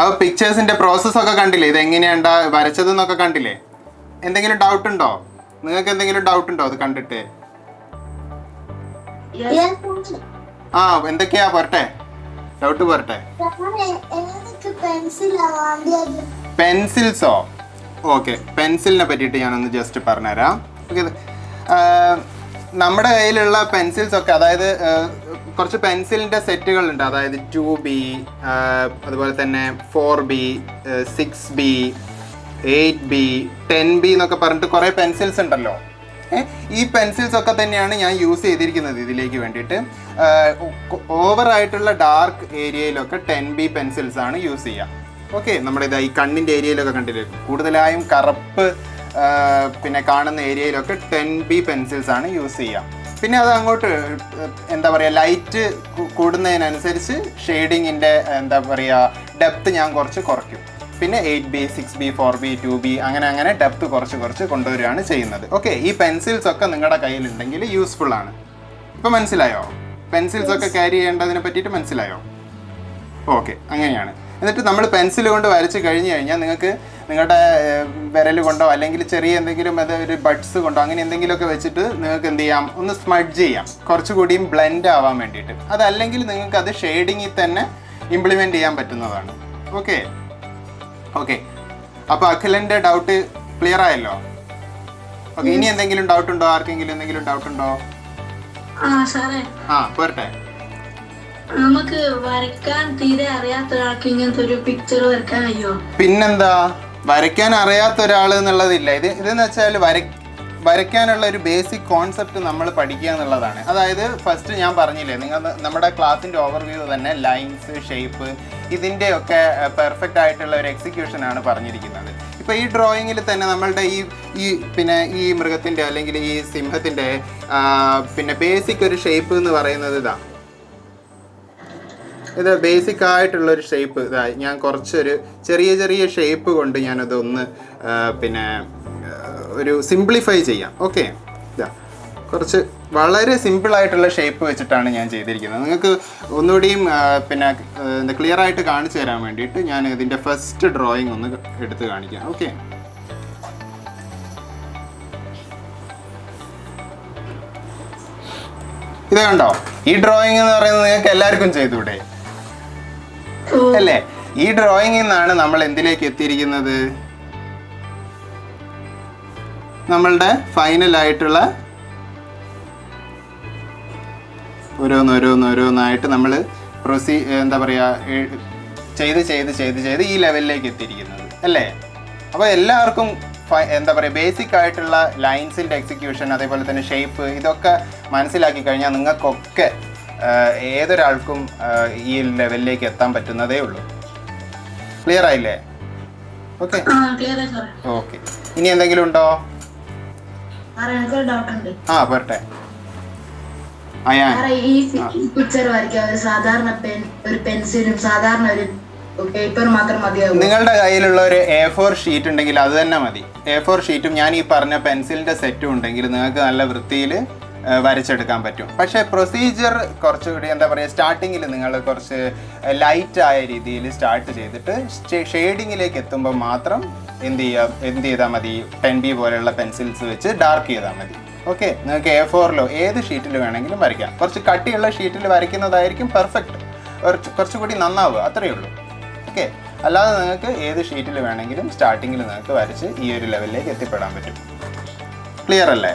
അപ്പോൾ പിക്ചേഴ്സിന്റെ പ്രോസസ് ഒക്കെ കണ്ടില്ലേ? ഇത് എങ്ങനെയാണ്ടാ വരച്ചതെന്നൊക്കെ കണ്ടില്ലേ? എന്തെങ്കിലും ഡൗട്ട് ഉണ്ടോ? നിങ്ങൾക്ക് എന്തെങ്കിലും ഡൗട്ട് ഉണ്ടോ അത് കണ്ടിട്ട്? ആ എന്തൊക്കെയാ? പോരട്ടെ ഡൗട്ട് പോരട്ടെ പെൻസിൽസോ ഓക്കെ പെൻസിലിനെ പറ്റിയിട്ട് ഞാനൊന്ന് ജസ്റ്റ് പറഞ്ഞുതരാം. നമ്മുടെ കയ്യിലുള്ള പെൻസിൽസ് ഒക്കെ അതായത് കുറച്ച് പെൻസിലിന്റെ സെറ്റുകളുണ്ട് അതായത് ടു ബി അതുപോലെ തന്നെ four B six B eight B ten B എന്നൊക്കെ പറഞ്ഞിട്ട് കുറേ പെൻസിൽസ് ഉണ്ടല്ലോ. ഈ പെൻസിൽസ് ഒക്കെ തന്നെയാണ് ഞാൻ യൂസ് ചെയ്തിരിക്കുന്നത് ഇതിലേക്ക് വേണ്ടിയിട്ട്. ഓവറായിട്ടുള്ള ഡാർക്ക് ഏരിയയിലൊക്കെ ടെൻ ബി പെൻസിൽസ് ആണ് യൂസ് ചെയ്യുക. ഓക്കെ നമ്മുടെ ഇതായി കണ്ണിന്റെ ഏരിയയിലൊക്കെ കണ്ടില്ലേ? കൂടുതലായും കറുപ്പ് പിന്നെ കാണുന്ന ഏരിയയിലൊക്കെ ടെൻ ബി പെൻസിൽസ് ആണ് യൂസ് ചെയ്യുക പിന്നെ അത് അങ്ങോട്ട് എന്താ പറയുക ലൈറ്റ് കൂടുന്നതിനനുസരിച്ച് ഷെയ്ഡിങ്ങിന്റെ എന്താ പറയുക ഡെപ്ത് ഞാൻ കുറച്ച് കുറയ്ക്കും. പിന്നെ eight B six B four B two B അങ്ങനെ അങ്ങനെ ഡെപ്ത് കുറച്ച് കുറച്ച് കൊണ്ടുവരികയാണ് ചെയ്യുന്നത്. ഓക്കെ ഈ പെൻസിൽസ് ഒക്കെ നിങ്ങളുടെ കയ്യിലുണ്ടെങ്കിൽ യൂസ്ഫുൾ ആണ്. ഇപ്പം മനസ്സിലായോ? പെൻസിൽസ് ഒക്കെ ക്യാരി ചെയ്യേണ്ടതിനെ പറ്റിയിട്ട് മനസ്സിലായോ? ഓക്കെ അങ്ങനെയാണ്. എന്നിട്ട് നമ്മൾ പെൻസിൽ കൊണ്ട് വരച്ച് കഴിഞ്ഞ് കഴിഞ്ഞാൽ നിങ്ങൾക്ക് നിങ്ങളുടെ വിരൽ കൊണ്ടോ അല്ലെങ്കിൽ ചെറിയ എന്തെങ്കിലും അത് ഒരു ബഡ്സ് കൊണ്ടോ അങ്ങനെ എന്തെങ്കിലുമൊക്കെ വെച്ചിട്ട് നിങ്ങൾക്ക് എന്ത് ചെയ്യാം? ഒന്ന് സ്മഡ്ജ് ചെയ്യാം. കുറച്ചുകൂടിയും ബ്ലെൻഡ് ആവാൻ വേണ്ടിയിട്ട്. അതല്ലെങ്കിൽ നിങ്ങൾക്ക് അത് ഷെയ്ഡിങ്ങിൽ തന്നെ ഇംപ്ലിമെന്റ് ചെയ്യാൻ പറ്റുന്നതാണ്. ഓക്കെ? ഓക്കെ. അപ്പോൾ അഖിലന്റെ ഡൗട്ട് ക്ലിയർ ആയല്ലോ? ഓക്കെ ഇനി എന്തെങ്കിലും ഡൗട്ട് ഉണ്ടോ? ആർക്കെങ്കിലും എന്തെങ്കിലും ഡൗട്ട് ഉണ്ടോ? ആ പോരട്ടെ. നമുക്ക് തീരെ അറിയാത്ത ഒരാൾക്ക് ഇങ്ങനത്തെ ഒരു പിക്ചർ വരയ്ക്കാൻ കഴിയുമോ? പിന്നെന്താ? വരയ്ക്കാൻ അറിയാത്ത ഒരാൾ എന്നുള്ളതില്ല. ഇത് ഇതെന്ന് വെച്ചാൽ വര വരയ്ക്കാനുള്ള ഒരു ബേസിക് കോൺസെപ്റ്റ് നമ്മൾ പഠിക്കുക എന്നുള്ളതാണ്. അതായത് ഫസ്റ്റ് ഞാൻ പറഞ്ഞില്ലേ നിങ്ങൾ നമ്മുടെ ക്ലാസ്സിന്റെ ഓവർവ്യൂ തന്നെ ലൈൻസ് ഷേപ്പ് ഇതിന്റെയൊക്കെ പെർഫെക്റ്റ് ആയിട്ടുള്ള ഒരു എക്സിക്യൂഷനാണ് പറഞ്ഞിരിക്കുന്നത്. ഇപ്പോൾ ഈ ഡ്രോയിങ്ങിൽ തന്നെ നമ്മളുടെ ഈ ഈ പിന്നെ ഈ മൃഗത്തിന്റെ അല്ലെങ്കിൽ ഈ സിംഹത്തിന്റെ പിന്നെ ബേസിക് ഒരു ഷേപ്പ് എന്ന് പറയുന്നത് ഇതാ. ഇത് ബേസിക് ആയിട്ടുള്ള ഒരു ഷേപ്പ് ഇതാ ഞാൻ കുറച്ചൊരു ചെറിയ ചെറിയ ഷേപ്പ് കൊണ്ട് ഞാൻ ഒന്ന് പിന്നെ ഒരു സിംപ്ലിഫൈ ചെയ്യാം. ഓക്കെ ഇതാ. കുറച്ച് വളരെ സിമ്പിളായിട്ടുള്ള ഷേപ്പ് വെച്ചിട്ടാണ് ഞാൻ ചെയ്തിരിക്കുന്നത്. നിങ്ങൾക്ക് ഒന്നുകൂടിയും പിന്നെ എന്താ ക്ലിയർ ആയിട്ട് കാണിച്ചു തരാൻ വേണ്ടിയിട്ട് ഞാൻ ഇതിന്റെ ഫസ്റ്റ് ഡ്രോയിങ് ഒന്ന് എടുത്ത് കാണിക്കാം. ഓക്കെ ഇത് കണ്ടോ? ഈ ഡ്രോയിങ് എന്ന് പറയുന്നത് നിങ്ങൾക്ക് എല്ലാവർക്കും ചെയ്തൂടെ അല്ലേ? ഈ ഡ്രോയിങ്ങിൽ നിന്നാണ് നമ്മൾ എന്തിലേക്ക് എത്തിയിരിക്കുന്നത്? നമ്മളുടെ ഫൈനൽ ആയിട്ടുള്ള ഓരോന്ന് ഓരോന്ന് ഓരോന്നായിട്ട് നമ്മൾ പ്രൊസീ എന്താ പറയുക ചെയ്ത് ചെയ്ത് ചെയ്ത് ചെയ്ത് ഈ ലെവലിലേക്ക് എത്തിയിരിക്കുന്നത്. അല്ലേ? അപ്പോൾ എല്ലാവർക്കും എന്താ പറയുക ബേസിക് ആയിട്ടുള്ള ലൈൻസിന്റെ എക്സിക്യൂഷൻ അതേപോലെ തന്നെ ഷേപ്പ് ഇതൊക്കെ മനസ്സിലാക്കി കഴിഞ്ഞാൽ നിങ്ങൾക്കൊക്കെ ഏതൊരാൾക്കും ഈ ലെവലിലേക്ക് എത്താൻ പറ്റുന്നതേ ഉള്ളൂ. ക്ലിയർ ആയില്ലേ? ഓക്കെ ഓക്കെ ഇനി എന്തെങ്കിലും ഉണ്ടോ? ആ പറട്ടെ ഈ പിക്ചർ വരയ്ക്കാൻ ഒരു സാധാരണ പെൻ ഒരു പെൻസിലും സാധാരണ ഒരു നിങ്ങളുടെ കയ്യിലുള്ള ഒരു എ ഫോർ ഷീറ്റ് ഉണ്ടെങ്കിൽ അത് തന്നെ മതി. എ ഫോർ ഷീറ്റും ഞാൻ ഈ പറഞ്ഞ പെൻസിലിന്റെ സെറ്റും ഉണ്ടെങ്കിൽ നിങ്ങൾക്ക് നല്ല വൃത്തിയിൽ വരച്ചെടുക്കാൻ പറ്റും. പക്ഷേ പ്രൊസീജിയർ കുറച്ചുകൂടി എന്താ പറയുക സ്റ്റാർട്ടിങ്ങിൽ നിങ്ങൾ കുറച്ച് ലൈറ്റ് ആയ രീതിയിൽ സ്റ്റാർട്ട് ചെയ്തിട്ട് ഷെയ്ഡിങ്ങിലേക്ക് എത്തുമ്പോൾ മാത്രം എന്ത് ചെയ്യാം എന്ത് ചെയ്താൽ മതി? ടെൻ ബി പോലെയുള്ള പെൻസിൽസ് വെച്ച് ഡാർക്ക് ചെയ്താൽ മതി. ഓക്കെ നിങ്ങൾക്ക് എ ഫോറിലോ ഏത് ഷീറ്റിൽ വേണമെങ്കിലും വരയ്ക്കാം. കുറച്ച് കട്ടിയുള്ള ഷീറ്റിൽ വരയ്ക്കുന്നതായിരിക്കും പെർഫെക്റ്റ് കുറച്ചുകൂടി നന്നാവുക. അത്രയേ ഉള്ളൂ. ഓക്കെ അല്ലാതെ നിങ്ങൾക്ക് ഏത് ഷീറ്റിൽ വേണമെങ്കിലും സ്റ്റാർട്ടിങ്ങിൽ നിങ്ങൾക്ക് വരച്ച് ഈ ഒരു ലെവലിലേക്ക് എത്തിപ്പെടാൻ പറ്റും. ക്ലിയർ അല്ലേ?